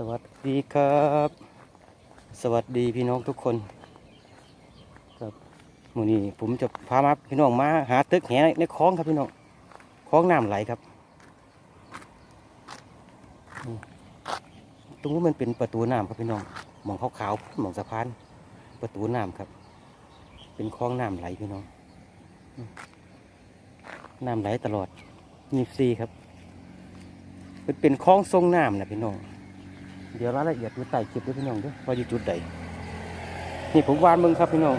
สวัสดีครับ สวัสดีพี่น้องทุกคนครับมือนี้ผมจะพามาพี่น้องมาหาตึกแหในคลองครับพี่น้องคลองน้ำไหลครับ ตรงนี้มันเป็นประตูน้ำครับพี่น้องมองขาวๆมองสะพานประตูน้ำครับ เป็นคลองน้ำไหลพี่น้องน้ำไหลตลอดยี่ซีครับเป็นเป็นคลองทรงน้ำนะพี่น้อง เดี๋ยวรายละเอียดดูใต้คลิปด้วยพี่น้องเด้วยว่าอยู่จุดใดนี่ผมวานเบิงครับพี่น้อง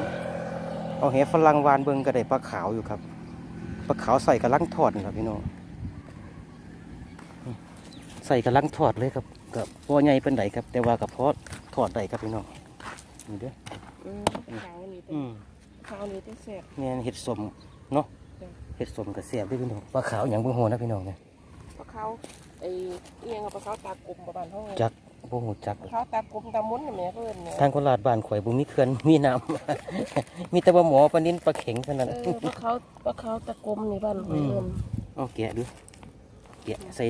เอาแหฝรั่งวานเบิงก็ได้ปลาขาวอยู่ครับปลาขาวใส่กระลังทอดนะครับพี่น้องนี่ใส่กระลังทอดเลยครับกับพอใหญ่เป็นไดครับ แต่ว่ากับพอทอดได้ครับพี่น้องนี่เด้ออืมขาวนี่อืมขาวนี่ต้องแสบเนี่ยเห็ดสมเนาะจ้ะเห็ดสมกับเสียบด้วยพี่น้องปลาขาวอย่างบุ้งหัวนะพี่น้องเนี่ยปลาขาวไอ้เอียงกับปลาขาวตากลมประมาณเท่าไหร่จัก บุ้งหูจักปลาขาวตากลมตามุนน่ะแม่เพิ่นเนี่ยทางโคราชบ้านข่อยบุมีเขื่อนมีน้ำ มีแต่ว่าหมอปลานินปลาเข็งเท่านั้นเออปลาขาวปลาขาวตากลมนี่บ้านเพิ่นเอาแกะดูแกะใส่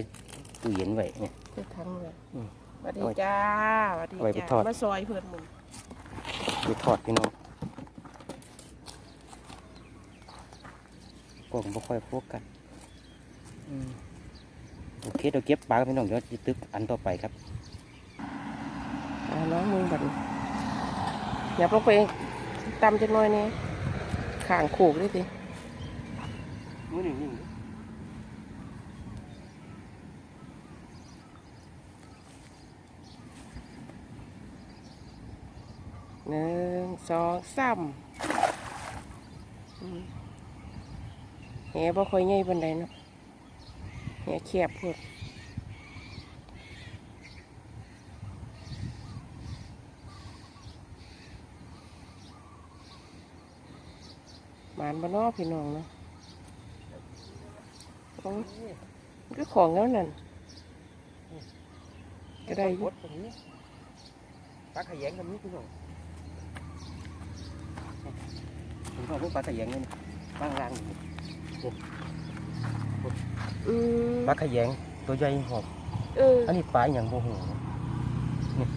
ตู้เย็นไว้เนี่ยคือทั้งเลยอืมสวัสดีจ้าสวัสดีเอาไว้ไปจ้าทอดมาซอยเพิ่นหมึงไปทอดพี่น้องกล่องบ่ค่อยโฟกัสอืมโอเคเดี๋ยวเก็บปลาพี่น้องเดี๋ยวจะตึกอันต่อไปครับอ่า น้องมึงบัดอย่าลงไปตำจักหน่อยนี่ข้างโขกเลยสิมือหนึ่งนี่หนึ่งสองสามอืมแหบ่ค่อยใหญ่ปานใดเนาะแหแคบพุ่นหานบ้านนอกพี่น้องเนาะโอ้ยมันก็ของแล้วนั่นก็ได้อยู่วดตรงนี้ปลาขยงตรงนี้พี่น้องผมเอาพวกปลาขยงนี่บางรางนี่อืมปลาขยงตัวใหญ่หอบเอออันนี้ปลาอหย่างโมโหนี่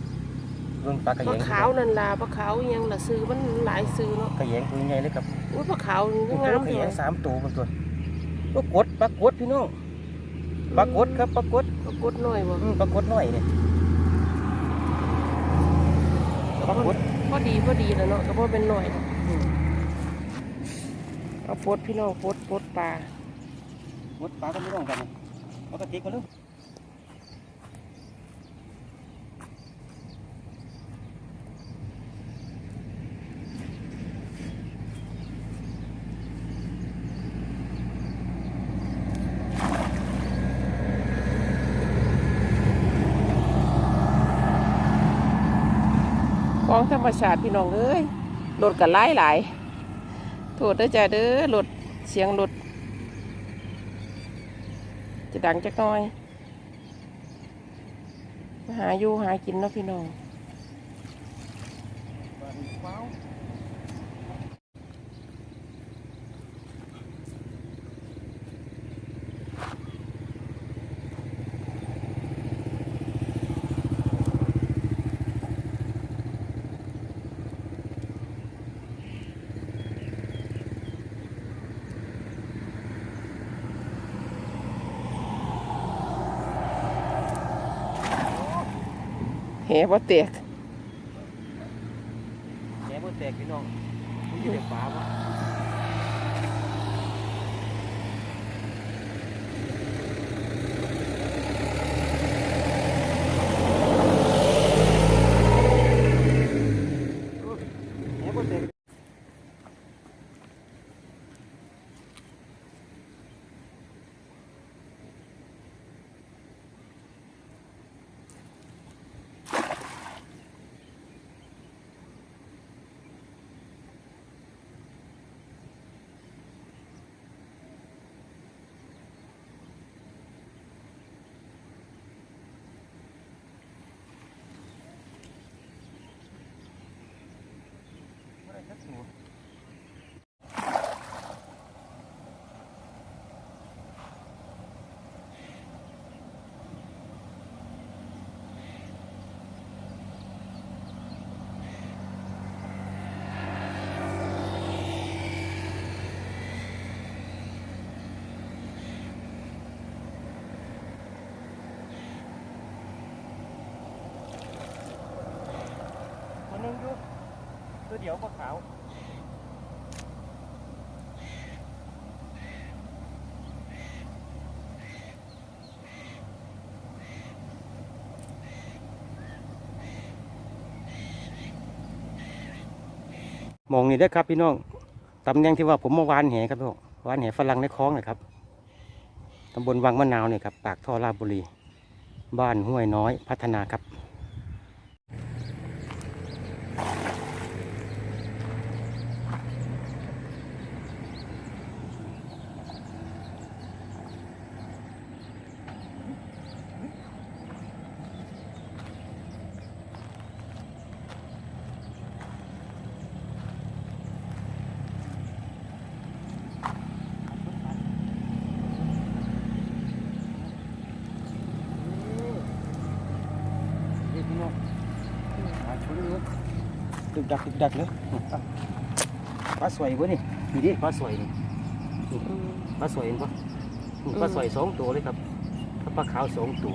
เรื่องปลาขปยลางขาวนั่นล่ะปลาขาวอิหยังล่ะซื้อมันหลายซื้อเนาะขยงตัวใหญ่เลยครับ อุ้ยปลาขาวนี่ก็ตัวงามขเลยงสามตัวมันตัวปลากดปลากดพี่น้องปลากดครับปลากดปลากดหน่อยบ่อืมปลากดน้อยเนี่ยปลากดพอดีพอดีแล้วเนาะก็บ่เป็นหน่อยเนาะเอาปดพี่น้องปดปดปลากดปลาก็ไม่ต้องกันปกติก็ลูก ของธรรมชาติพี่น้องเอ้ยรถกันหลายหลายโทษเด้อจ้าเด้อรถเสียงรถจะดังจักน้อยหาอยู่หากินเนาะพี่น้อง แหบ่แตกแหบ่แตกพี่น้องมันอยู่ในปลาวะแหน่บ่แตก อียวปลาขาวมองนี่ได้ครับพี่น้อง ตำแหน่งที่ว่าผมมาวานแหครับพี่น้องวานแหฝรั่งในคลองนะครับ ตำบลวังมะนาวเนี่ยครับ ปากท่อราชบุรี บ้านห้วยน้อยพัฒนาครับ นี่พี่น้องมาชนเลย ดึกดักดึกดักเลยปลาสวยเว้ยนี่นี่ดิปลาสวยนี่ปลาสวยเห็นปะนี่ปลาสวยสองตัวเลยครับถ้าปลาขาวสองตัว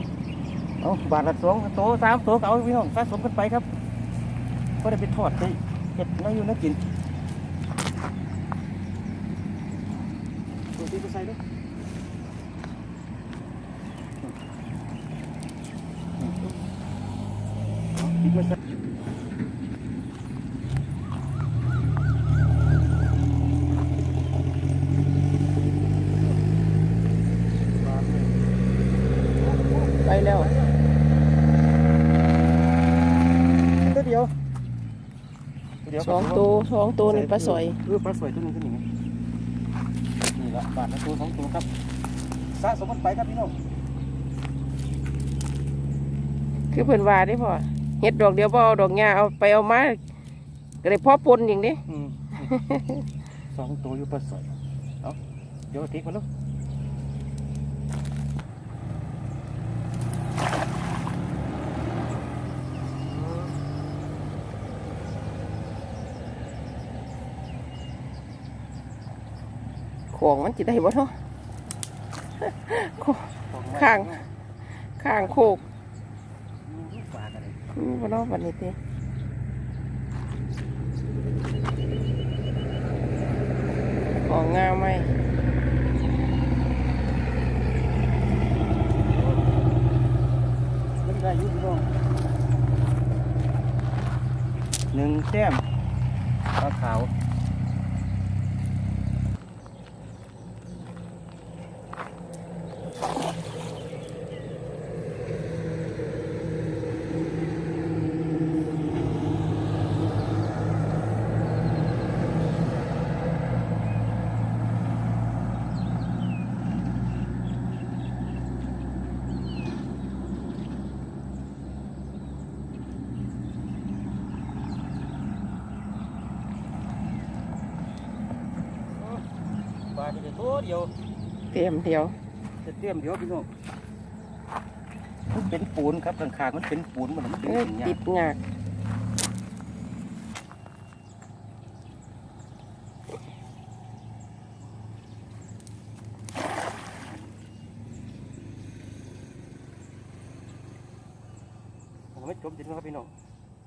เอาบาทละสองตัวสามตัวก็เอาพี่น้องสะสมกันไปครับก็ได้ไปทอดไปเห็ดน้อยอยู่น่ากินตัวที่ไปใส่ด้วยปิดมาสัก สองตัวสองตัวนี่ปลาสอยเออปลาสวยตัวหนึงตัวนี้ไงนี่ละบาทละตัวสองตัวครับสะสมกันไปครับพี่น้องคือเพิ่นว่าได้พอเฮ็ดดอกเดียวบ่เอาดอกหญ้าเอาไปเอามาก็ได้พอปนอย่างนี้อืมสองตัวอยู่ปลาสวยเอาเดี๋ยวเอาทิ้งมาลูก ของมันสิได้บ่เนาะข้างข้างโคกปลากันเลยอืมบ่เนาะบัดนี้ติของงามไหมมันได้อยุ่พี่น้องหนึ่งแต้มปลาขาว ปลาจะตัว เดียวเตรียมเดียว จะเตรียมเดียวพี่น้องมันเป็นปูนครับข้างๆมันเป็นปูนมันมันเป็นเอ้ยหินติยาดงากผมไม่จมดินนะครับพี่น้อง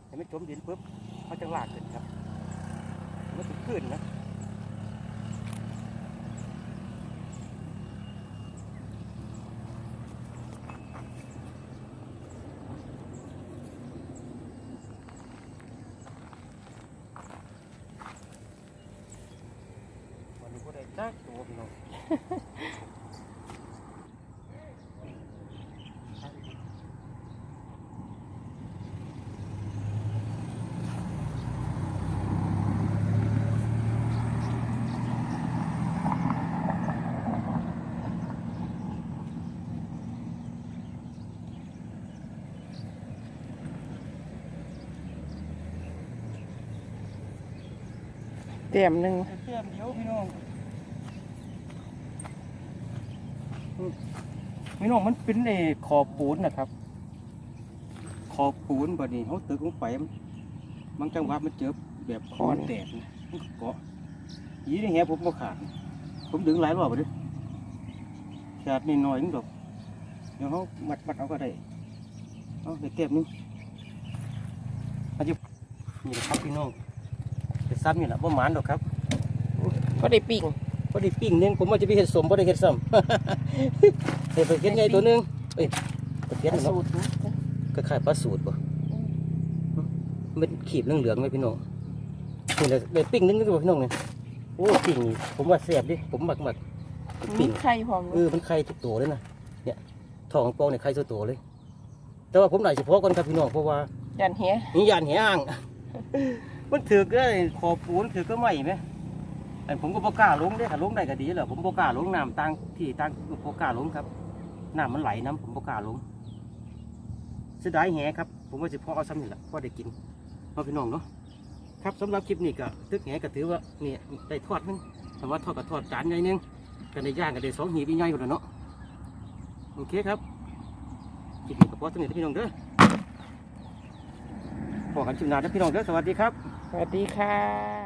ยังไม่จมดินปุ๊บเขาจะลากขึ้นครับมันจะขึ้นนะวันนี้ก็ได้จักตัวพี่น้อง เตรียมหนึ่งเตรียมเดียวพี่น้องพี่น้องมันเป็นไอ้ขอบปูนนะครับ ขอบปูนบัดนี้เขาตึกลงไปมันจังหวะมันเจอแบบคอนแตกนะมันเกาะยีนี่แหผมก็ขาด ผมดึงหลายรอบเลยขาดนิดหน่อยนึงดอกเดี๋ยวเขามัดมัดเอาก็ได้เอาไปเก็บนึงอาจจะนี่แหละครับพี่น้อง ซ้ำนี่แหละบ่หมานดอกครับก็ได้ปิ้งพอดีปิ้งหนึงผมว่าจะไปเห็ดสมพอได้เห็ดซ้ำ เห็ดไปเห็ดไงตัวหนึงเอ้ยตะเพียนสูเนาะตรก็ขายปลาสูตรป่ะมันเป็นขีดเหลืองๆไหมพี่น้องนี่แหละเลยปิ้งนึงก็ตัวพี่น้องเนี่ยโอ้ปิ้งนี่ผมว่าแซ่บดิผมหมักหมักมีปิ้งไข่พร้อมเออมันไข่ทุกตัวเลยนะเนี่ยทองปองเนี่ยไข่ทุกตัวเลย แต่ว่าผมได้เฉพาะก่อนครับพี่น้องเพราะว่ายันเฮียนี่ยานแหอ่าง มันถือก็ขอปูนถือก็ไม่ไหมไอผมก็บ่กล้าลงเด้ถ้าลงได้ก็ดีแหละผมบ่กล้าลงน้ำต่างที่ต่างบ่กล้าลงครับน้ำมันไหลน้ำผมบ่กล้าลงเสียดายแหครับ ผมว่าสิพอเอาซ้ำนี่แหละพ่อได้กินพอพี่น้องเนาะครับสำหรับคลิปนี้ก็ตึกแหก็ถือว่านี่ได้ทอดนึงแต่ว่าทอดก็ทอดจานใหญ่นึงกันได้ย่างกันได้สองหีบใหญ่หมดแล้วเนาะโอเคครับคลิปนี้ก็พอสนิทพี่น้องเด้อ พอกันชิมนานนพี่น้องเด้อสวัสดีครับ สวัสดีค่ะ